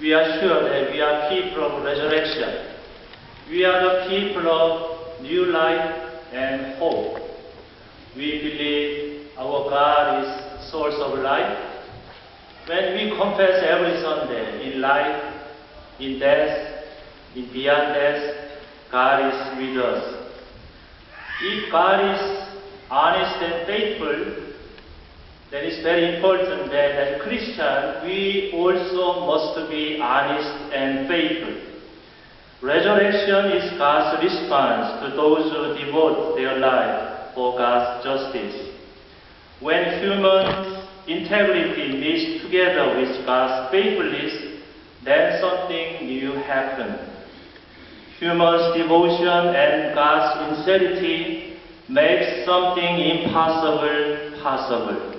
we are sure that we are people of resurrection. We are the people of new life and hope. We believe our God is source of life. When we confess every Sunday in life, in death, in beyond death, God is with us. If God is honest and faithful, then it's very important that as Christians, we also must be honest and faithful. Resurrection is God's response to those who devote their life for God's justice. When human integrity meets together with God's faithfulness, then something new happens. Human's devotion and God's sincerity makes something impossible possible.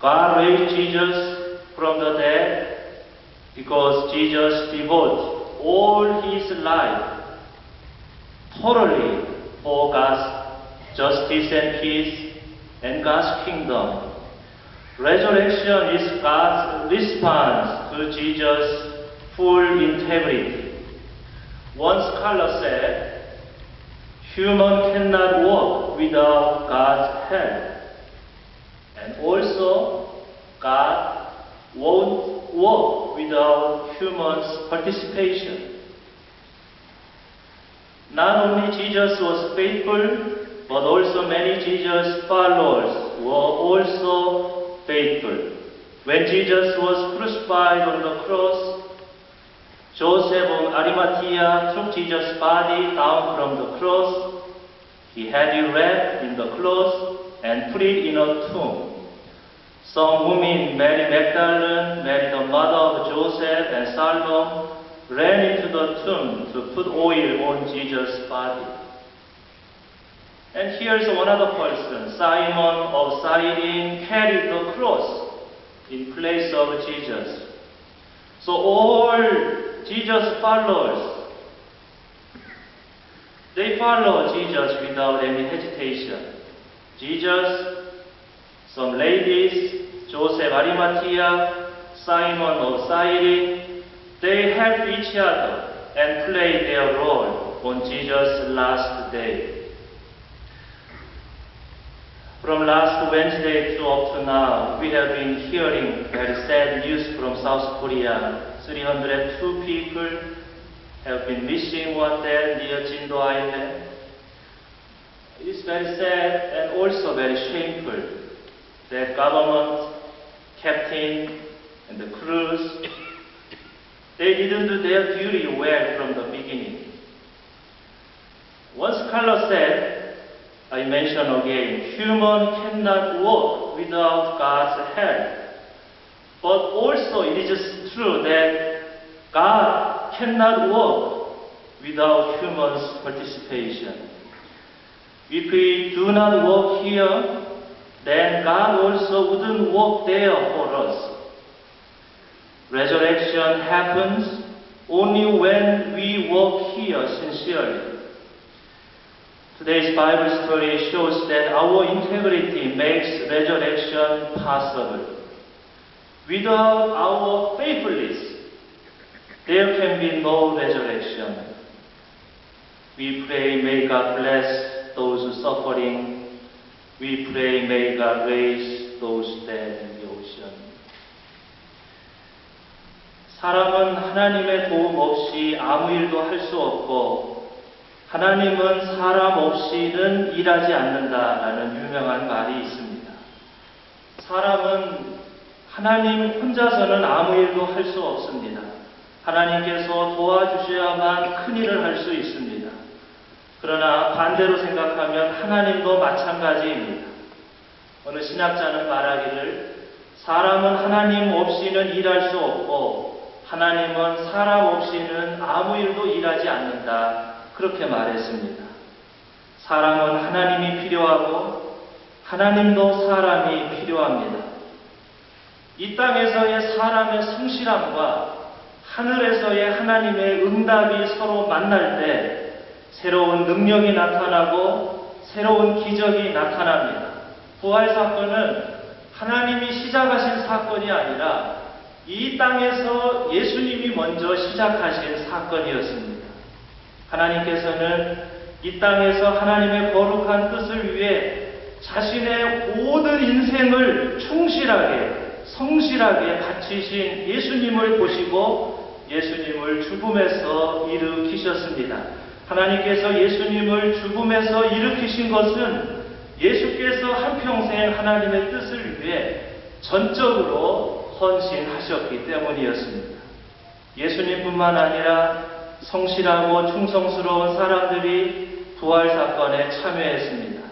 God raised Jesus from the dead because Jesus devoted all his life totally for God's justice and peace and God's kingdom. Resurrection is God's response to Jesus' full integrity. One scholar said, human cannot walk without God's help. And also, God won't work without humans' participation. Not only Jesus was faithful, but also many Jesus followers were also faithful. When Jesus was crucified on the cross, Joseph of Arimathea took Jesus' body down from the cross. He had it wrapped in the cloth and put it in a tomb. Some women, Mary Magdalene, Mary the mother of Joseph, and Salome, ran into the tomb to put oil on Jesus' body. And here's another person, Simon of Cyrene, carried the cross in place of Jesus. So all Jesus followers, they follow Jesus without any hesitation. Jesus, some ladies, Joseph Arimathea, Simon of Cyrene, they help each other and play their role on Jesus' last day. From last Wednesday to up to now, we have been hearing very sad news from South Korea. 302 people have been missing one day near Jindo Island. It is very sad and also very shameful that government, captain, and the crews, they didn't do their duty well from the beginning. Once Carlos said, I mention again, human cannot walk without God's help. But also it is true that God cannot walk without humans' participation. If we do not walk here, then God also wouldn't walk there for us. Resurrection happens only when we walk here sincerely. Today's Bible story shows that our integrity makes resurrection possible. Without our faithfulness, there can be no resurrection. We pray, may God bless those suffering. We pray, may God raise those dead in the ocean. 사람은 하나님의 도움 없이 아무 일도 할 수 없고, 하나님은 사람 없이는 일하지 않는다라는 유명한 말이 있습니다. 사람은 하나님 혼자서는 아무 일도 할 수 없습니다. 하나님께서 도와주셔야만 큰 일을 할 수 있습니다. 그러나 반대로 생각하면 하나님도 마찬가지입니다. 어느 신학자는 말하기를 사람은 하나님 없이는 일할 수 없고 하나님은 사람 없이는 아무 일도 일하지 않는다. 그렇게 말했습니다. 사람은 하나님이 필요하고 하나님도 사람이 필요합니다. 이 땅에서의 사람의 성실함과 하늘에서의 하나님의 응답이 서로 만날 때 새로운 능력이 나타나고 새로운 기적이 나타납니다. 부활 사건은 하나님이 시작하신 사건이 아니라 이 땅에서 예수님 먼저 시작하신 사건이었습니다. 하나님께서는 이 땅에서 하나님의 거룩한 뜻을 위해 자신의 모든 인생을 충실하게, 성실하게 바치신 예수님을 보시고 예수님을 죽음에서 일으키셨습니다. 하나님께서 예수님을 죽음에서 일으키신 것은 예수께서 한평생 하나님의 뜻을 위해 전적으로 헌신하셨기 때문이었습니다. 예수님뿐만 아니라 성실하고 충성스러운 사람들이 부활 사건에 참여했습니다.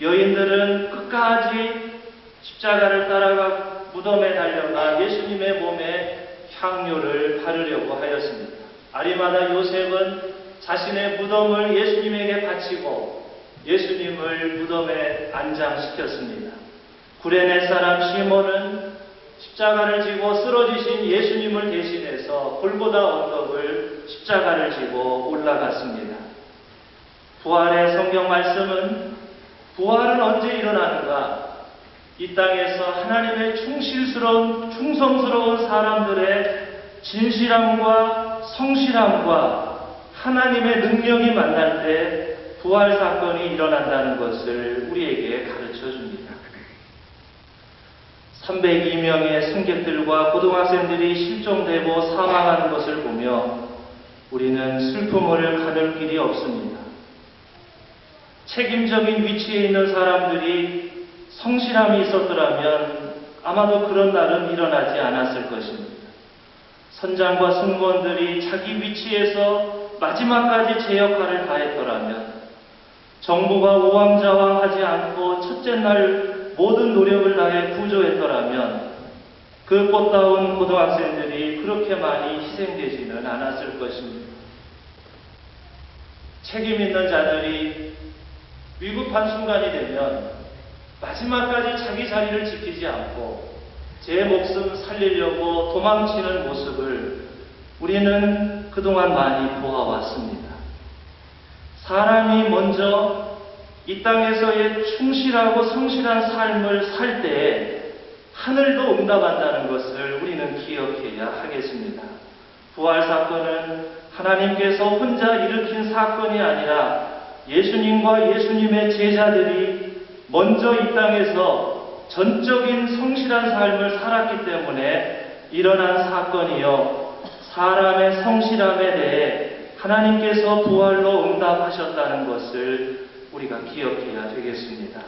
여인들은 끝까지 십자가를 따라가 무덤에 달려가 예수님의 몸에 향료를 바르려고 하였습니다. 아리마다 요셉은 자신의 무덤을 예수님에게 바치고 예수님을 무덤에 안장시켰습니다. 구레네 사람 시몬은 십자가를 지고 쓰러지신 예수님을 대신해서 골고다 언덕을 십자가를 지고 올라갔습니다. 부활의 성경 말씀은 부활은 언제 일어나는가? 이 땅에서 하나님의 충실스러운, 충성스러운 사람들의 진실함과 성실함과 하나님의 능력이 만날 때 부활 사건이 일어난다는 것을 우리에게 가르쳐 줍니다. 302명의 승객들과 고등학생들이 실종되고 사망하는 것을 보며 우리는 슬픔을 가눌 길이 없습니다. 책임적인 위치에 있는 사람들이 성실함이 있었더라면 아마도 그런 날은 일어나지 않았을 것입니다. 선장과 승무원들이 자기 위치에서 마지막까지 제 역할을 다했더라면 정부가 우왕좌왕하지 않고 첫째 날 모든 노력을 다해 구조했더라면 그 꽃다운 고등학생들이 그렇게 많이 희생되지는 않았을 것입니다. 책임 있는 자들이 위급한 순간이 되면 마지막까지 자기 자리를 지키지 않고 제 목숨 살리려고 도망치는 모습을 우리는 그동안 많이 보아왔습니다. 사람이 먼저 이 땅에서의 충실하고 성실한 삶을 살 때에 하늘도 응답한다는 것을 우리는 기억해야 하겠습니다. 부활 사건은 하나님께서 혼자 일으킨 사건이 아니라 예수님과 예수님의 제자들이 먼저 이 땅에서 전적인 성실한 삶을 살았기 때문에 일어난 사건이요. 사람의 성실함에 대해 하나님께서 부활로 응답하셨다는 것을 우리가 기억해야 되겠습니다.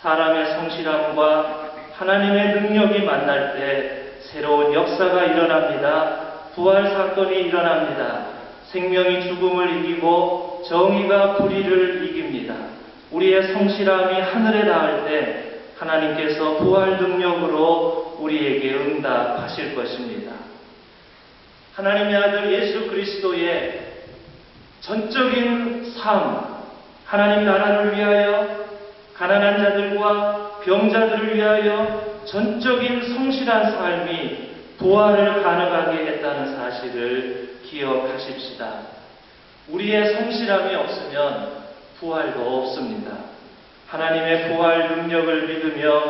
사람의 성실함과 하나님의 능력이 만날 때 새로운 역사가 일어납니다. 부활 사건이 일어납니다. 생명이 죽음을 이기고 정의가 불의를 이깁니다. 우리의 성실함이 하늘에 닿을 때 하나님께서 부활 능력으로 우리에게 응답하실 것입니다. 하나님의 아들 예수 그리스도의 전적인 삶, 하나님 나라를 위하여 가난한 자들과 병자들을 위하여 전적인 성실한 삶이 부활을 가능하게 했다는 사실을 기억하십시다. 우리의 성실함이 없으면 부활도 없습니다. 하나님의 부활 능력을 믿으며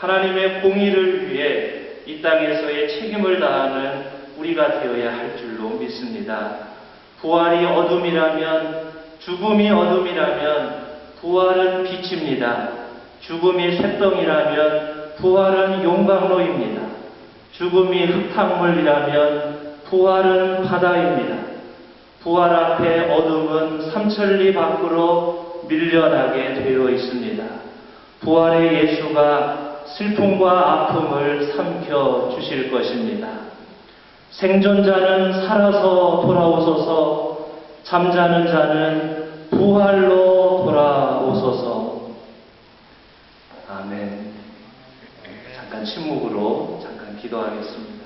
하나님의 공의를 위해 이 땅에서의 책임을 다하는 우리가 되어야 할 줄로 믿습니다. 부활이 어둠이라면 죽음이 어둠이라면 부활은 빛입니다. 죽음이 쇳덩이라면 부활은 용광로입니다. 죽음이 흙탕물이라면 부활은 바다입니다. 부활 앞에 어둠은 삼천리 밖으로 밀려나게 되어 있습니다. 부활의 예수가 슬픔과 아픔을 삼켜 주실 것입니다. 생존자는 살아서 돌아오소서, 잠자는 자는 부활로 돌아오소서. 아멘. 잠깐 침묵으로 잠깐 기도하겠습니다.